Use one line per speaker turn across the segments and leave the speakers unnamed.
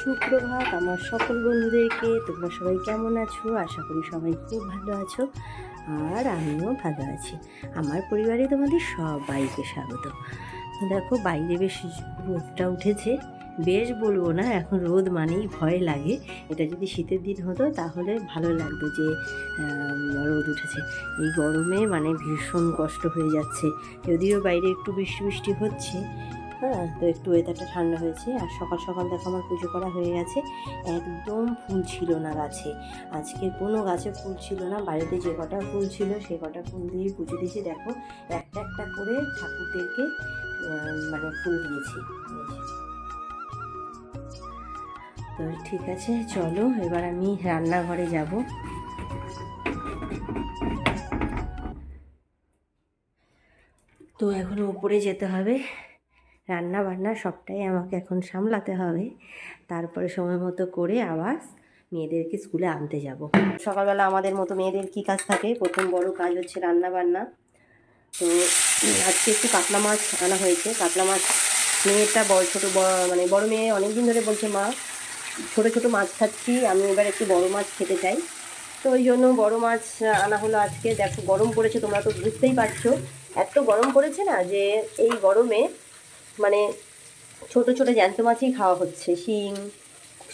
সুপ্রভাত আমার সকল বন্ধুদেরকে। তোমরা সবাই কেমন আছো? আশা করি সবাই খুব ভালো আছো আর আমিও ভালো আছি। আমার পরিবারে তোমাদের সবাইকে স্বাগত। দেখো, বাইরে বেশ রোদটা উঠেছে। বেশ বলব না, এখন রোদ মানেই ভয় লাগে। এটা যদি শীতের দিন হতো, তাহলে ভালো লাগতো যে রোদ উঠেছে। এই গরমে মানে ভীষণ কষ্ট হয়ে যাচ্ছে। যদিও বাইরে একটু বৃষ্টি বৃষ্টি হচ্ছে হ্যাঁ তো একটু ওয়েদারটা ঠান্ডা হয়েছে, আর সকাল সকাল দেখো আমার পুজো করা হয়ে গেছে, একদম ফুল ছিল না গাছে। আজকে কোনো গাছে ফুল ছিল না, বাড়িতে যে কটা ফুল ছিল সে কটা ফুল দিয়ে পুজো দিয়েছি। দেখো, একটা একটা করে ঠাকুরদেরকে মানে ফুল দিয়েছি। তো ঠিক আছে, চলো, এবার আমি রান্নাঘরে যাব। তো এখন উপরে যেতে হবে। রান্না বান্না সবটাই আমাকে এখন সামলাতে হবে। তারপরে সময় মতো করে আবার মেয়েদেরকে স্কুলে আনতে যাব। সকালবেলা আমাদের মতো মেয়েদের কী কাজ থাকে? প্রথম বড় কাজ হচ্ছে রান্না বান্না তো আজকে একটু কাতলা মাছ আনা হয়েছে। কাতলা মাছ মেয়েটা বড় ছোটো মানে বড় মেয়ে অনেক দিন ধরে বলছে, মা, ছোটো ছোটো মাছ খাচ্ছি, আমি এবার একটু বড় মাছ খেতে চাই। তো ওই জন্য বড় মাছ আনা হলো আজকে। দেখো গরম পড়েছে, তোমরা তো বুঝতেই পারছ। এত গরম পড়েছে না যে এই গরমে মানে ছোট ছোট জ্যান্ত মাছই খাওয়া হচ্ছে। শিং,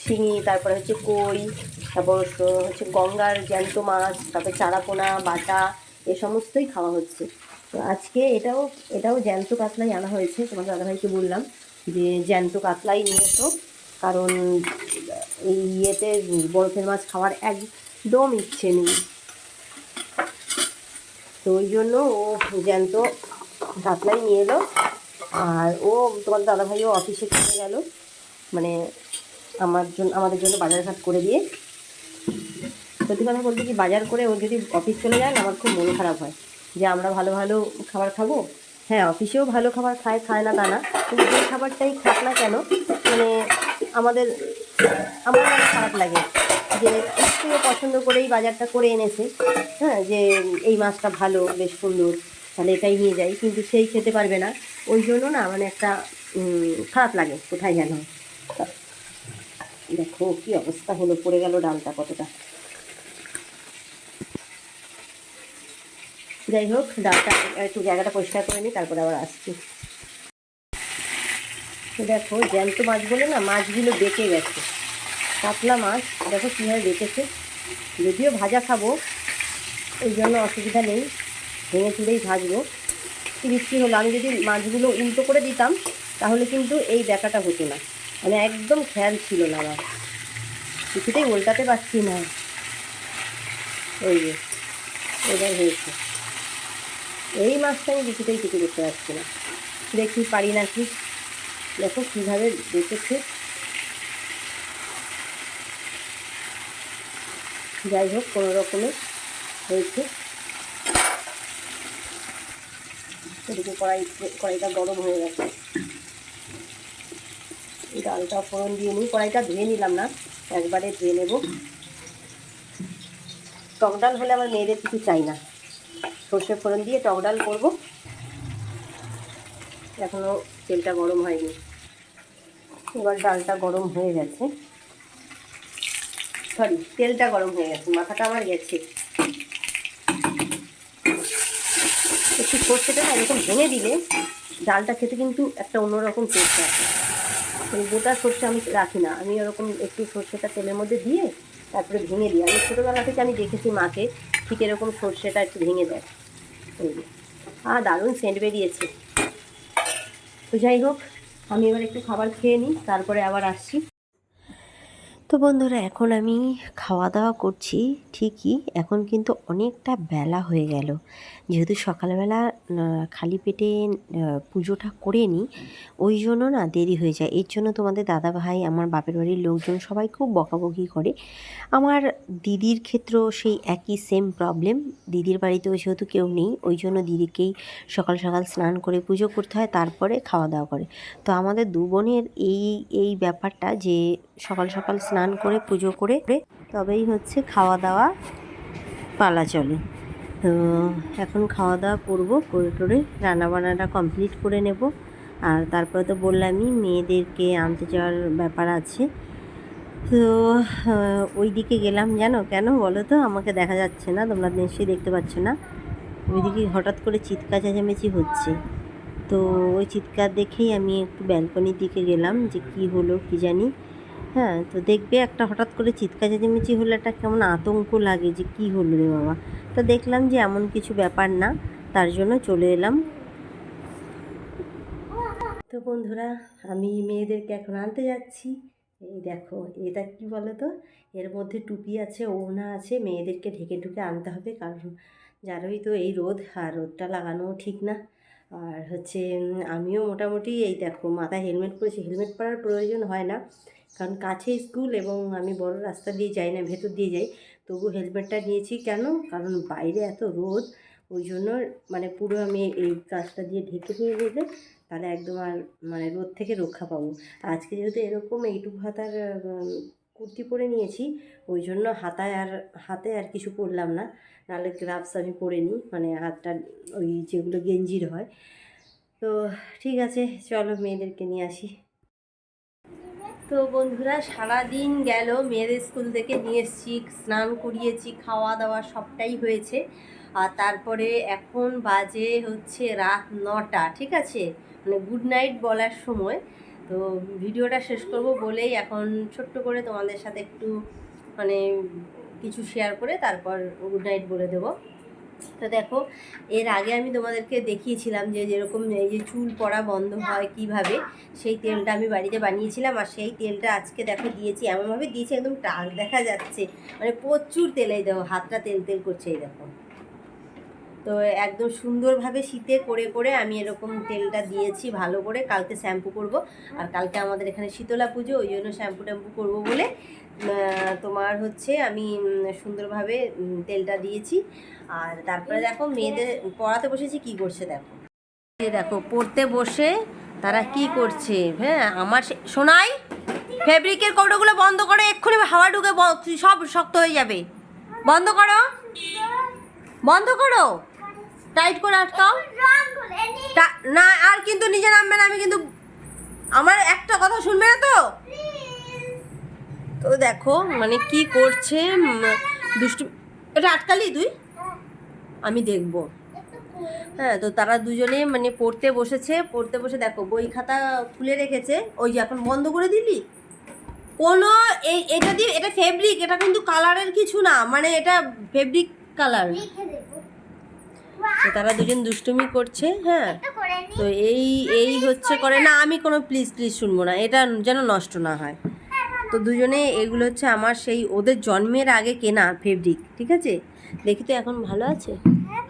শিঙি, তারপরে হচ্ছে কই, তারপর হচ্ছে গঙ্গার জ্যান্ত মাছ, তারপর চারাপোনা, বাটা, এ সমস্তই খাওয়া হচ্ছে। তো আজকে এটাও এটাও জ্যান্ত কাতলাই আনা হয়েছে, তোমার দাদাভাইকে বললাম যে জ্যান্ত কাতলাই নিয়ে এসো। কারণ এই ইয়েতে বরফের মাছ খাওয়ার একদম ইচ্ছে নেই। তো ওই জন্য ও জ্যান্ত কাতলাই নিয়ে এলো। আর ও তোমার দাদাভাইও অফিসে চলে গেল। মানে আমার জন্য, আমাদের জন্য বাজারঘাট করে দিয়ে। সত্যি কথা বলতে কি, বাজার করে ও যদি অফিস চলে যায়, আমার খুব মন খারাপ হয়। যে আমরা ভালো ভালো খাবার খাব? হ্যাঁ অফিসেও ভালো খাবার খায় খায় না তা না। কিন্তু যে খাবারটাই খাক না কেন মানে আমাদের, আমার খারাপ লাগে। যে পছন্দ করেই বাজারটা করে এনেছে। হ্যাঁ যে এই মাছটা ভালো, বেশ সুন্দর। তাহলে এটাই নিয়ে যাই। কিন্তু সেই খেতে পারবে না। ওই জন্য না মানে একটা খারাপ লাগে কোথায় যেন। দেখো কি অবস্থা হলো, পড়ে গেল ডালটা কতটা। যাই হোক, ডালটা একটু জায়গাটা পরিষ্কার করে নিই, তারপরে আবার আসছি। দেখো, জ্যান্ত মাছ বলে না, মাছগুলো বেঁকে গেছে। কাতলা মাছ, দেখো কীভাবে বেঁকেছে। যদিও ভাজা খাব, ওই জন্য অসুবিধা নেই। ভেঙে চুড়েই ভাজবো। কি বৃষ্টি হলো আমি যদি মাছগুলো উল্টো করে দিতাম, তাহলে কিন্তু এই ব্যাপারটা হতো না। মানে একদম খেয়াল ছিল না আমার। কিছুতেই উল্টাতে পারছি না। ওই যে, এবার হয়েছে। এই মাছটা আমি কিছুতেই কিছু করতে পারছি না। দেখি পারি নাকি? দেখো কীভাবে দেখেছে যাই হোক, কোনো রকমে হয়েছে। এদিকে কড়াই, কড়াইটা গরম হয়ে গেছে। ডালটা ফোড়ন দিয়ে নিই। কড়াইটা ধুয়ে নিলাম না, একবারে ধুয়ে নেব। টক ডাল হলে আমার মেয়েদের কিছু চাই না। সর্ষে ফোড়ন দিয়ে টক ডাল করব। এখনও তেলটা গরম হয়নি। এবার ডালটা গরম হয়ে গেছে। সরি তেলটা গরম হয়ে গেছে। মাথাটা আমার গেছে একটু সর্ষেটা না এরকম ভেঙে দিলে ডালটা খেতে কিন্তু একটা অন্যরকম টেস্ট আসে ওই গোটা সর্ষে আমি রাখি না। আমি ওরকম একটু সর্ষেটা তেলের মধ্যে দিয়ে তারপরে ভেঙে দিই। আমি ছোটোবেলা থেকে আমি দেখেছি মাকে ঠিক এরকম সর্ষেটা একটু ভেঙে দেয়। এই। আহ দারুণ সেন্ট বেরিয়েছে। তো যাই হোক, আমি এবার একটু খাবার খেয়ে নিই, তারপরে আবার আসছি। তো বন্ধুরা, এখন আমি খাওয়া দাওয়া করছি, ঠিকই। এখন কিন্তু অনেকটা বেলা হয়ে গেল। যেহেতু সকালবেলা খালি পেটে পুজোটা করে নিই, ওই জন্য না দেরি হয়ে যায়। এর জন্য তোমাদের দাদা ভাই আমার বাপের বাড়ির লোকজন সবাই খুব বকাবকি করে। আমার দিদির ক্ষেত্রেও সেই একই সেম প্রবলেম দিদির বাড়িতেও যেহেতু কেউ নেই, ওই জন্য দিদিকেই সকাল সকাল স্নান করে পুজো করতে হয়, তারপরে খাওয়া দাওয়া করে। তো আমাদের দু বোনের এই এই ব্যাপারটা যে সকাল সকাল স্নান করে, পুজো করে তবেই হচ্ছে খাওয়া দাওয়া পালা চলে। তো এখন খাওয়া দাওয়া করব, করে টোরে রান্নাবান্নাটা কমপ্লিট করে নেব। আর তারপরে তো বললামই, মেয়েদেরকে আনতে যাওয়ার ব্যাপার আছে। তো ওই দিকে গেলাম জানো? কেন বলো তো? আমাকে দেখা যাচ্ছে না, তোমরা নিশ্চয়ই দেখতে পাচ্ছ না। ওইদিকে হঠাৎ করে চিৎকার চেঁচামেচি হচ্ছে। তো ওই চিৎকার দেখেই আমি একটু ব্যালকনির দিকে গেলাম, যে কি হলো কি জানি। হ্যাঁ তো দেখবে একটা হঠাৎ করে চিৎকার চেঁচামেচি হলে একটা কেমন আতঙ্ক লাগে যে কি হলো রে বাবা। তো দেখলাম যে এমন কিছু ব্যাপার না, তার জন্য চলে এলাম। তো বন্ধুরা, আমি মেয়েদেরকে এখন আনতে যাচ্ছি। এই দেখো, এটা কি বলো তো এর মধ্যে টুপি আছে ওনা আছে, মেয়েদেরকে ঢেকে ঢুকে আনতে হবে, কারণ যারই তো এই রোদ, আর রোদটা লাগানোও ঠিক না। আর হচ্ছে আমিও মোটামুটি এই দেখো, মাথায় হেলমেট পরেছি। হেলমেট পরার প্রয়োজন হয় না। কারণ কাছে স্কুল এবং আমি বড় রাস্তা দিয়ে যাই না, ভেতর দিয়ে যাই, তবু হেলমেটটা নিয়েছি। কেন? কারণ বাইরে এত রোদ, ওই জন্য মানে পুরো আমি এই কাজটা দিয়ে ঢেকে নিয়ে গেলে তাহলে একদম আর মানে রোদ থেকে রক্ষা পাবো। আজকে যেহেতু এরকম এইটুকু হাতার কুর্তি পরে নিয়েছি, ওই জন্য হাতায় আর, হাতে আর কিছু পরলাম না। নাহলে গ্লাভস আমি পরে নিই মানে হাতটা ওই যেগুলো গেঞ্জির হয়। তো ঠিক আছে, চলো মেয়েদেরকে নিয়ে আসি। তো বন্ধুরা সারা দিন গেল, মেয়েদের স্কুল থেকে নিয়ে এসেছি, স্নান করিয়েছি খাওয়া দাওয়া সবটাই হয়েছে। আর তারপরে এখন বাজে হচ্ছে রাত নটা, ঠিক আছে? মানে গুড নাইট বলার সময়। তো ভিডিওটা শেষ করব বলেই এখন ছোট্ট করে তোমাদের সাথে একটু মানে কিছু শেয়ার করে তারপর গুড নাইট বলে দেবো। তো দেখো, এর আগে আমি তোমাদেরকে দেখিয়েছিলাম যে যেরকম এই যে চুল পড়া বন্ধ হয় কীভাবে, সেই তেলটা আমি বাড়িতে বানিয়েছিলাম আর সেই তেলটা আজকে দেখো দিয়েছি, এমনভাবে দিয়েছি একদম টাক দেখা যাচ্ছে। মানে প্রচুর তেলেই দেখো, হাতটা তেল তেল করছে এই দেখো। তো একদম সুন্দরভাবে শীতে করে করে আমি এরকম তেলটা দিয়েছি ভালো করে। কালকে শ্যাম্পু করব। আর কালকে আমাদের এখানে শীতলা পুজো, ওই জন্য শ্যাম্পু ট্যাম্পু করব বলে তোমার হচ্ছে আমি সুন্দরভাবে তেলটা দিয়েছি। আর তারপরে দেখো মেয়েদের, পড়াতে বসেছি কি করছে দেখো। দেখো, পড়তে বসে তারা কি করছে হ্যাঁ? আমার শোনাই ফেব্রিকের কৌটোগুলো বন্ধ করো, এক্ষুনি হাওয়া ঢুকে সব শক্ত হয়ে যাবে। বন্ধ করো। বন্ধ করো। টাইট করে আটকাও। না আর কিন্তু নিচে নামবে না আমি কিন্তু আমার একটা কথা শুনবে না তো? তো দেখো মানে কি করছে দুষ্টু এটা আটকালি তুই? আমি দেখব। হ্যাঁ তো তারা দুজনে মানে পড়তে বসেছে পড়তে বসে দেখো বই খাতা খুলে রেখেছে। ওই যে এখন বন্ধ করে দিলি? কোনো এই এটা দিয়ে এটা ফেব্রিক এটা কিন্তু কালারের কিছু না মানে এটা ফেব্রিক কালার তো তারা দুজন দুষ্টুমি করছে হ্যাঁ। তো এই এই হচ্ছে করে না, আমি কোনো প্লিজ প্লিজ শুনব না, এটা যেন নষ্ট না হয়। তো দুজনে এগুলো হচ্ছে আমার সেই ওদের জন্মের আগে কেনা ফেব্রিক ঠিক আছে? দেখি তো এখন ভালো আছে?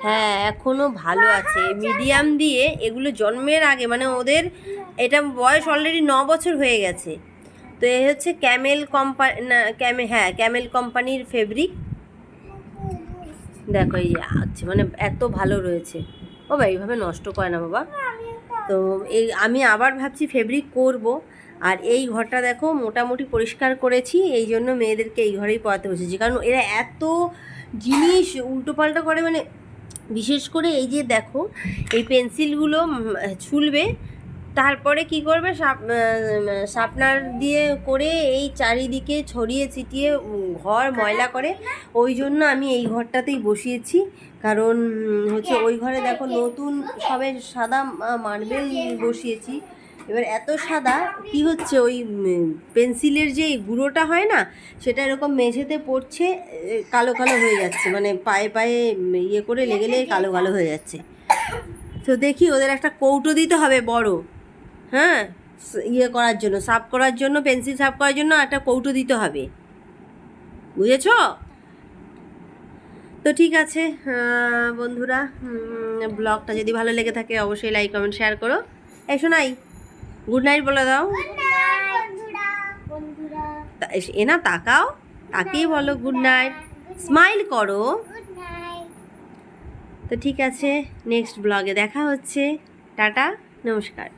হ্যাঁ এখনও ভালো আছে। মিডিয়াম দিয়ে এগুলো জন্মের আগে মানে ওদের এটা বয়স অলরেডি ন বছর হয়ে গেছে। তো এ হচ্ছে ক্যামেল কোম্পানি না ক্যামে হ্যাঁ ক্যামেল কোম্পানির ফেব্রিক দেখো, এই যে আচ্ছা মানে এত ভালো রয়েছে। বাবা, এইভাবে নষ্ট করে না বাবা। তো এই আমি আবার ভাবছি ফেব্রিক করব। আর এই ঘরটা দেখো, মোটামুটি পরিষ্কার করেছি, এই জন্য মেয়েদেরকে এই ঘরেই পড়াতে বসেছি। কারণ এরা এত জিনিস উল্টোপাল্টা করে মানে বিশেষ করে এই যে দেখো, এই পেন্সিলগুলো ছুলবে তারপরে কি করবে? শার্পনার দিয়ে করে এই চারিদিকে ছড়িয়ে ছিটিয়ে ঘর ময়লা করে। ওই জন্য আমি এই ঘরটাতেই বসিয়েছি। কারণ হচ্ছে ওই ঘরে দেখো নতুন সবে সাদা মার্বেল বসিয়েছি। এবার এত সাদা, কি হচ্ছে ওই পেন্সিলের যে গুঁড়োটা হয় না, সেটা এরকম মেঝেতে পড়ছে কালো কালো হয়ে যাচ্ছে। মানে পায়ে পায়ে ইয়ে করে লেগে লেগে কালো কালো হয়ে যাচ্ছে। তো দেখি ওদের একটা কৌটো দিতে হবে বড়। হ্যাঁ ইয়ে করার জন্য সাফ করার জন্য পেন্সিল সাফ করার জন্য একটা কৌটো দিতে হবে। বুঝেছ? তো ঠিক আছে বন্ধুরা ব্লগটা যদি ভালো লেগে থাকে অবশ্যই লাইক কমেন্ট শেয়ার করো। এই শোনাই গুড নাইট বলে দাও। এস- এ না তাকাও তাকেই বলো গুড নাইট। স্মাইল করো। তো ঠিক আছে নেক্সট ব্লগে দেখা হচ্ছে। টাটা নমস্কার।